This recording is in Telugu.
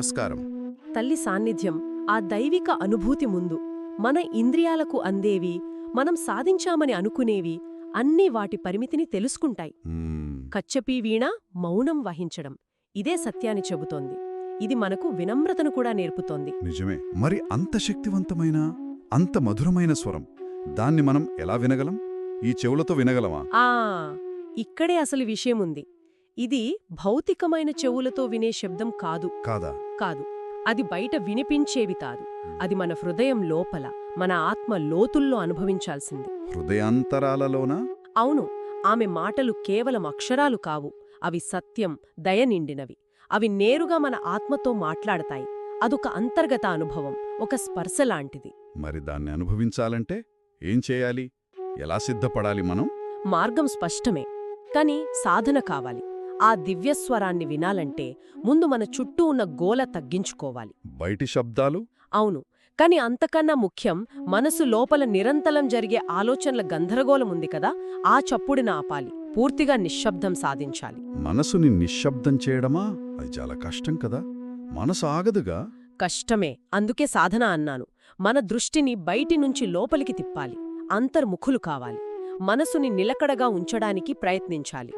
నమస్కారం. తల్లి సాన్నిధ్యం ఆ దైవిక అనుభూతి ముందు. మన ఇంద్రియాలకు అందేవి మనం సాధించామని అనుకునేవి అన్నీ వాటి పరిమితిని తెలుసుకుంటాయి. కచ్చపీ వీణ మౌనం వహించడం. ఇదే సత్యాన్ని చెబుతోంది. ఇది మనకు వినమ్రతను కూడా నేర్పుతోంది. నిజమే. మరి అంత శక్తివంతమైన అంత మధురమైన స్వరం దాన్ని మనం ఎలా వినగలం? ఈ చెవులతో వినగలమా? ఆ! ఇక్కడే అసలు విషయముంది ఇది భౌతికమైన చెవులతో వినే శబ్దం కాదు. కాదా? కాదు. అది బయట వినిపించేవి కాదు. అది మన హృదయం లోపల మన ఆత్మ లోతుల్లో అనుభవించాల్సింది. హృదయాంతరాలలోనా? అవును. ఆమె మాటలు కేవలం అక్షరాలు కావు. అవి సత్యం దయ నిండినవి. అవి నేరుగా మన ఆత్మతో మాట్లాడతాయి. అదొక అంతర్గత అనుభవం ఒక స్పర్శ లాంటిది. మరి దాన్ని అనుభవించాలంటే ఏం చేయాలి? ఎలా సిద్ధపడాలి మనం? మార్గం స్పష్టమే. కాని సాధన కావాలి. ఆ దివ్యస్వరాన్ని వినాలంటే ముందు మన చుట్టూ ఉన్న గోల తగ్గించుకోవాలి. బయటి శబ్దాలు? అవును. కాని అంతకన్నా ముఖ్యం మనసు లోపల నిరంతరం జరిగే ఆలోచనల గందరగోళం ఉంది కదా ఆ చప్పుడిన ఆపాలి. పూర్తిగా నిశ్శబ్దం సాధించాలి. మనసుని నిశ్శబ్దం చేయడమా? అది చాలా కష్టం కదా. మనసు ఆగదుగా? కష్టమే. అందుకే సాధన అన్నాను. మన దృష్టిని బయటి నుంచి లోపలికి తిప్పాలి. అంతర్ముఖులు కావాలి. మనసుని నిలకడగా ఉంచడానికి ప్రయత్నించాలి.